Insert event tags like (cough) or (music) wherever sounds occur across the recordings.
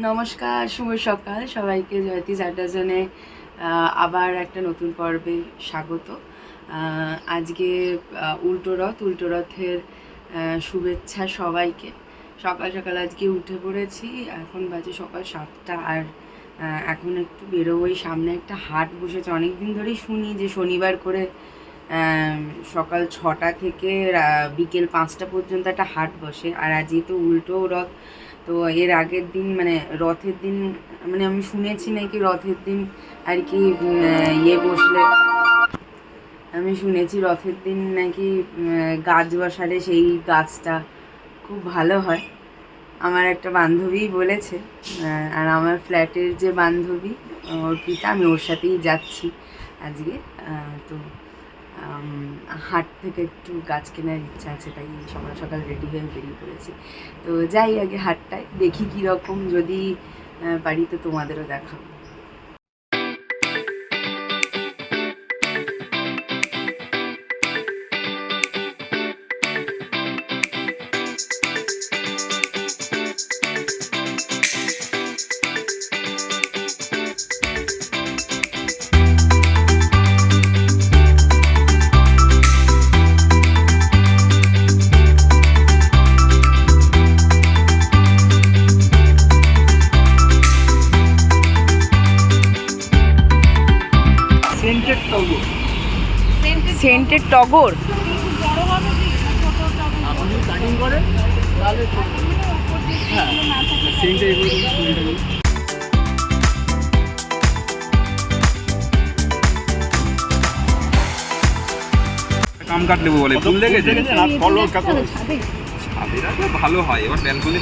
নমস্কার, শুভ সকাল সবাইকে। জয়তী জাডাজনে আবার একটা নতুন পর্বে স্বাগত। আজকে উল্টো রথ, উল্টো রথের শুভেচ্ছা সবাইকে। সকাল সকাল আজকে উঠে পড়েছি, এখন বাজে সকাল সাতটা আর এখন একটু বেরোবোই। সামনে একটা হাট বসেছে অনেক দিন ধরেই শুনি যে শনিবার করে সকাল ছটা থেকে বিকেল পাঁচটা পর্যন্ত একটা হাট বসে। আর আজকে তো উল্টো রথ, তো এর আগের দিন মানে রথের দিন মানে আমি শুনেছি নাকি রথের দিন আর কি ইয়ে বসলে, আমি শুনেছি রথের দিন নাকি গাছ বসালে সেই গাছটা খুব ভালো হয়। আমার একটা বান্ধবী বলেছে আর আমার ফ্ল্যাটের যে বান্ধবী অর্পিতা আমি ওর সাথেই যাচ্ছি আজকে তো হাট থেকে একটু গাছ কেনার ইচ্ছা আছে, তাই সকাল সকাল রেডি হয়ে বেরিয়ে পড়েছি। তো যাই আগে হাটটায় দেখি কীরকম, যদি পারি তো তোমাদেরও দেখাবো। সেন্টের টগর হ্যাঁ কাম কাট লেবু বলে ফুল লেগেছে ভালো হয় এবার balcony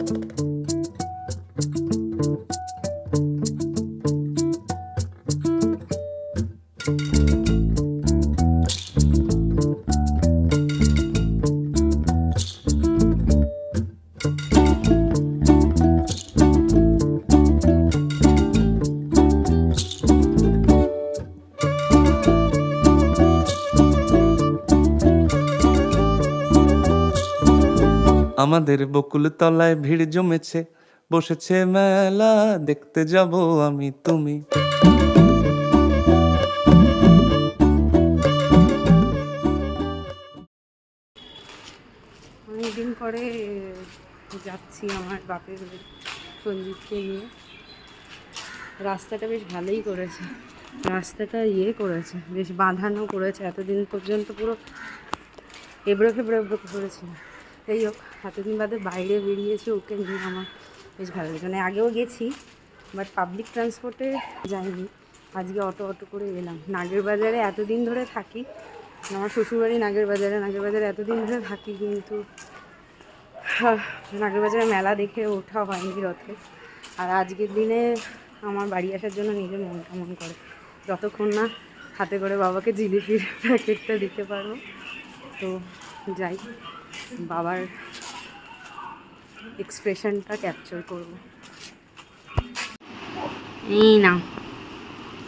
আমাদের বকুল তলায় ভিড় জমেছে। বসেছে মেলা, দেখতে যাব আমি তুমি। অনেকদিন পরে যাচ্ছি আমার বাপের সঞ্জিতকে নিয়ে। রাস্তাটা বেশ ভালোই করেছে। রাস্তাটা ইয়ে করেছে, বেশ বাঁধানো করেছে। এতদিন পর্যন্ত পুরো এবড়ো খেবড়ো এবড়ো করেছিল এই হোক, এতদিন বাদে বাইরে বেরিয়েছে, ওকে নিয়ে আমার বেশ ভালো লাগে মানে আগেও গেছি, বাট পাবলিক ট্রান্সপোর্টে যাইনি। আজকে অটো অটো করে এলাম। নাগের বাজারে এতদিন ধরে থাকি। আমার শ্বশুরবাড়ি নাগের বাজারে নাগের বাজারে এতদিন ধরে থাকি, কিন্তু নাগের বাজারে মেলা দেখে ওঠা হয়নি রথে। আর আজকের দিনে আমার বাড়ি আসার জন্য নিজের মন কেমন করে? যতক্ষণ না হাতে করে বাবাকে জিলিপির প্যাকেটটা দিতে পারব তো যাই। বাবার এক্সপ্রেশনটা ক্যাপচার করব এই না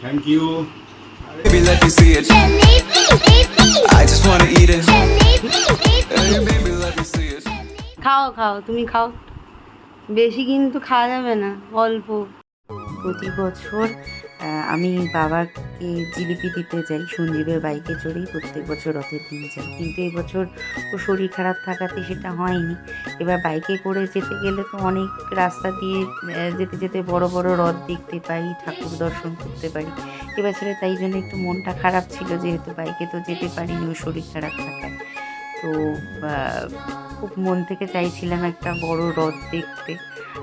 thank you Baby, let me see it. I just wanna eat it. Hey, baby, let me see it. খাও খাও তুমি খাও বেশি কিন্তু খাওয়া যাবে না অল্প প্রতি বছর আমি বাবাকে জিলিপি দিতে যাই, সঞ্জীবের বাইকে চড়েই প্রত্যেক বছর রথের দিন যাই। কিন্তু এবছর বছর ও শরীর খারাপ থাকাতে সেটা হয়নি। এবার বাইকে করে যেতে গেলে তো অনেক রাস্তা দিয়ে যেতে যেতে বড় বড় রথ দেখতে পাই, ঠাকুর দর্শন করতে পারি। এবছরে তাই জন্য একটু মনটা খারাপ ছিল, যেহেতু বাইকে তো যেতে পারিনি ও শরীর খারাপ থাকায়। তো খুব মন থেকে চাইছিলাম একটা বড় রথ দেখতে।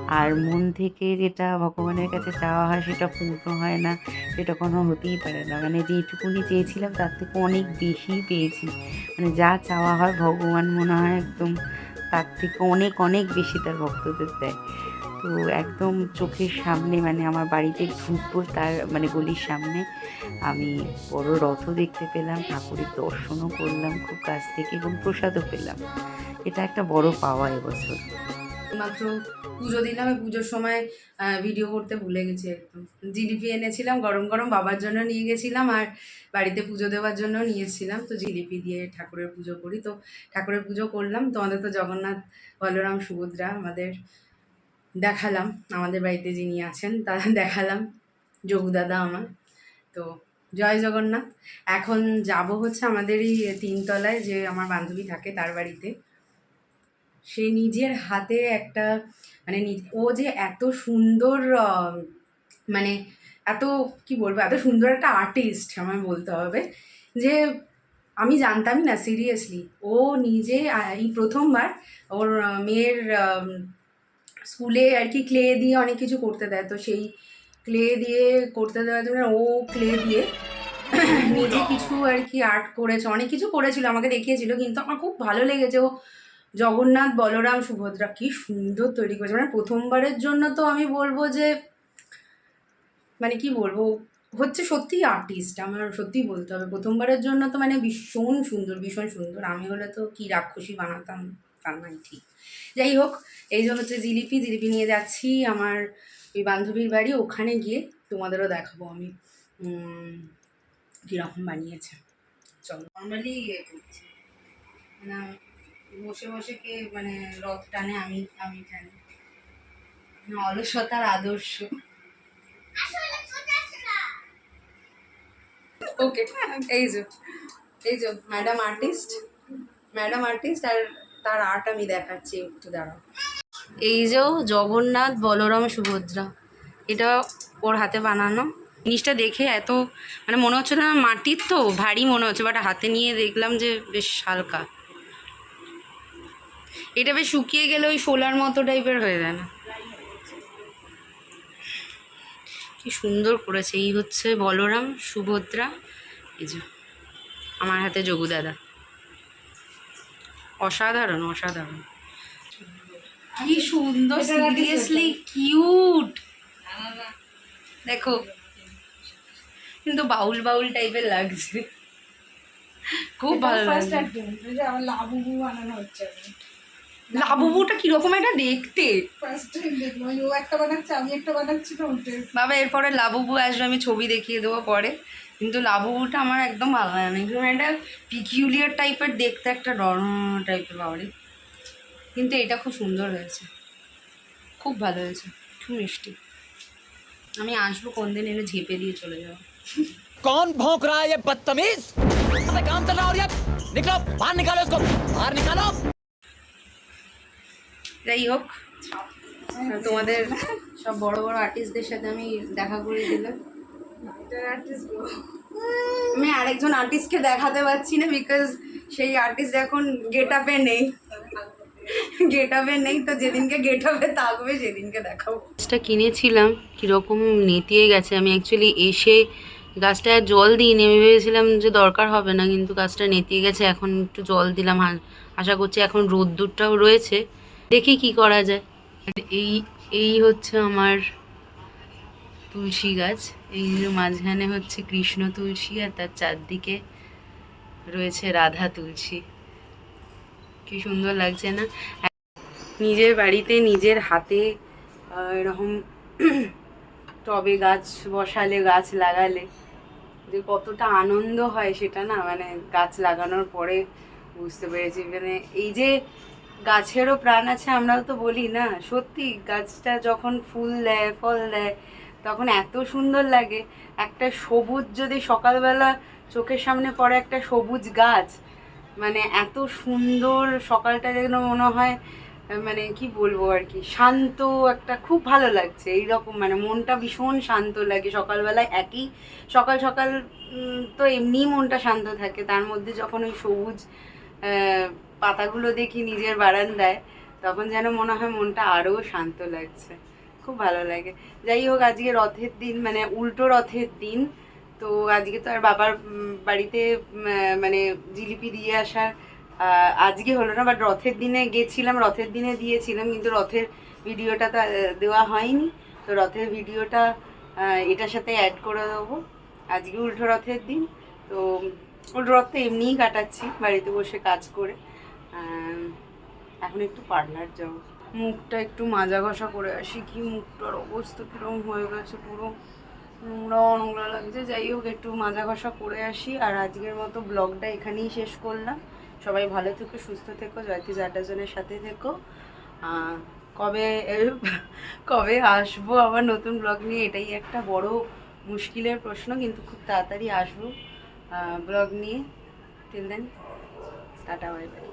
আর মন থেকে যেটা ভগবানের কাছে চাওয়া হয় সেটা পূর্ণ হয় না, সেটা কোনো হতেই পারে না। মানে যেটুকুনি চেয়েছিলাম তার থেকে অনেক বেশি পেয়েছি। মানে যা চাওয়া হয় ভগবান মনে হয় একদম তার থেকে অনেক অনেক বেশি তার ভক্তদের দেয়। তো একদম চোখের সামনে মানে আমার বাড়িতে ঢুকবো তার মানে গলির সামনে আমি বড় রথও দেখতে পেলাম, ঠাকুরের দর্শনও করলাম খুব কাছ থেকে এবং প্রসাদও পেলাম। এটা একটা বড় পাওয়া এবছর। মাত্র পুজো দিলাম পুজোর সময় ভিডিও করতে ভুলে গেছি একদম। জিলিপি এনেছিলাম, গরম গরম বাবার জন্য নিয়ে গেছিলাম আর বাড়িতে পুজো দেওয়ার জন্য নিয়েছিলাম। তো জিলিপি দিয়ে ঠাকুরের পুজো করি। তো ঠাকুরের পুজো করলাম। তো আমাদের তো জগন্নাথ, বলরাম, সুভদ্রা আমাদের দেখালাম। আমাদের বাড়িতে যিনি আছেন, তা দেখালাম। যোগদাদা আমার। তো জয় জগন্নাথ। এখন যাব হচ্ছে আমাদের এই তিনতলায় যে আমার বান্ধবী থাকে তার বাড়িতে। সে নিজের হাতে একটা মানে ও যে এত সুন্দর মানে এত কি বলব এত সুন্দর একটা আর্টিস্ট আমার বলতে হবে যে আমি জানতামই না সিরিয়াসলি ও নিজে এই প্রথমবার ওর মেয়ের স্কুলে আর কি ক্লে দিয়ে অনেক কিছু করতে দেয়। তো সেই ক্লে দিয়ে করতে দেওয়ার জন্য ও ক্লে দিয়ে (coughs) নিজে কিছু আর কি আর্ট করেছে অনেক কিছু করেছিল আমাকে দেখিয়েছিল কিন্তু আমার খুব ভালো লেগেছে। ও জগন্নাথ বলরাম সুভদ্রা কি সুন্দর তৈরি করেছে। মানে প্রথমবারের জন্য তো আমি বলব যে মানে কি বলব, হচ্ছে সত্যি আর্টিস্ট আমার সত্যি বলতে হবে। প্রথমবারের জন্য তো মানে ভীষণ সুন্দর ভীষণ সুন্দর। আমি হলে তো কি রাক্ষসী বানাতাম তার নাই ঠিক। যাই হোক, এই জন্য হচ্ছে জিলিপি জিলিপি নিয়ে যাচ্ছি আমার ওই বান্ধবীর বাড়ি। ওখানে গিয়ে তোমাদেরও দেখাবো আমি কীরকম বানিয়েছে। চলো। নর্মালি ইয়ে করছি। না বসে বসে কে মানে রথ টানে, আমি আমি টানি। অলসতার আদর্শ। ওকে এই যে এই যে ম্যাডাম আর্টিস্ট ম্যাডাম আর্টিস্ট আর তার আর্ট আমি দেখাচ্ছি, একটু দাঁড়াও। এই যে জগন্নাথ বলরাম সুভদ্রা, এটা ওর হাতে বানানো। জিনিসটা দেখে এত মানে মনে হচ্ছে না মাটির তো, ভারী মনে হচ্ছে বাট হাতে নিয়ে দেখলাম যে বেশ হালকা। এটা বেশ শুকিয়ে গেলে ওই শোলার মতো টাইপের হয়ে যায় না। কি সুন্দর করেছে। এই হচ্ছে বলরাম সুভদ্রা এই যে আমার হাতে যোগু দাদা। অসাধারণ অসাধারণ। কি সুন্দর সিরিয়াসলি কিউট দেখো কিন্তু বাউল বাউল টাইপের লাগছে। খুব ভালো লাগছে। আমার বানানো হচ্ছে। লাবুবুটা কীরকম এটা দেখতে? বাবা এরপরে লাবুবু আসবে আমি ছবি দেখিয়ে দেবো পরে। কিন্তু লাবুবুটা আমার একদম ভালো লাগে না। কিন্তু এটা পিকিউলিয়ার টাইপের দেখতে একটা ডর টাইপের বাবারে। কিন্তু এটা খুব সুন্দর হয়েছে। খুব ভালো হয়েছে। খুব মিষ্টি। আমি আসব কোন দিন এনে ঝেপে দিয়ে চলে যাব। কন ভোঁক রা বদতমিজ কাম চল রা নিকলো বাহার নিকালো বাহার নিকালো যাই হোক তোমাদের সব বড় বড় আর্টিস্টদের সাথে আমি দেখা করে দিলাম। আমি আরেকজন আর্টিস্টকে দেখাতে পারছি না বিকজ সেই আর্টিস্ট এখন গেট আপে নেই। গেট আপে নেই তো যেদিনকে গেট আপে থাকবে সেদিনকে দেখাবো। গাছটা কিনেছিলাম কীরকম নেতিয়ে গেছে। আমি অ্যাকচুয়ালি এসে গাছটা আর জল দিইনি। আমি ভেবেছিলাম যে দরকার হবে না কিন্তু গাছটা নেতিয়ে গেছে। এখন একটু জল দিলাম। আশা করছি এখন রোদ্দুরটাও রয়েছে। দেখি কি করা যায়। এই এই হচ্ছে আমার তুলসী গাছ। এই মাঝখানে হচ্ছে কৃষ্ণ তুলসী আর তার চারদিকে রয়েছে রাধা তুলসী। কি সুন্দর লাগছে না? নিজের বাড়িতে নিজের হাতে এরকম (clears throat) টবে গাছ বসালে, গাছ লাগালে যে কতটা আনন্দ হয় সেটা না মানে গাছ লাগানোর পরে বুঝতে পেরেছি। মানে এই যে গাছেরও প্রাণ আছে, আমরাও তো বলি না। সত্যি, গাছটা যখন ফুল দেয়, ফল দেয়, তখন এত সুন্দর লাগে। একটা সবুজ যদি সকালবেলা চোখের সামনে পড়ে একটা সবুজ গাছ মানে এত সুন্দর সকালটা যেন মনে হয় মানে কি বলব আর কি, শান্ত একটা খুব ভালো লাগছে, এইরকম মানে মনটা ভীষণ শান্ত লাগে সকালবেলায়, একই সকাল সকাল তো এমনিই মনটা শান্ত থাকে। তার মধ্যে যখন ওই সবুজ পাতাগুলো দেখি নিজের বারান্দায়, তখন যেন মনে হয় মনটা আরও শান্ত লাগছে। খুব ভালো লাগে। যাই হোক, আজকে রথের দিন মানে উল্টো রথের দিন, তো আজকে তো আর বাবার বাড়িতে মানে জিলিপি দিয়ে আসার আজকে হলো না বাট রথের দিনে গেছিলাম, রথের দিনে দিয়েছিলাম, কিন্তু রথের ভিডিওটা তো, দেওয়া হয়নি। তো রথের ভিডিওটা এটার সাথে অ্যাড করে দেবো। আজকে উল্টো রথের দিন, তো উল্টো রথ তো এমনিই কাটাচ্ছি, বাড়িতে বসে কাজ করে। এখন একটু পার্লার যাব মুখটা একটু মাজা ঘষা করে আসি কি মুখটার অবস্থা কীরকম হয়ে গেছে পুরো। নোংরা নোংরা লাগছে। যাই হোক, একটু মাজা ঘষা করে আসি। আর আজকের মতো ব্লগটা এখানেই শেষ করলাম। সবাই ভালো থেকো, সুস্থ থেকো জয়তি জাটাজনের সাথে থেকো। কবে কবে আসব আবার নতুন ব্লগ নিয়ে? এটাই একটা বড় মুশকিলের প্রশ্ন, কিন্তু খুব তাড়াতাড়ি আসব ব্লগ নিয়ে। Till then tata bye bye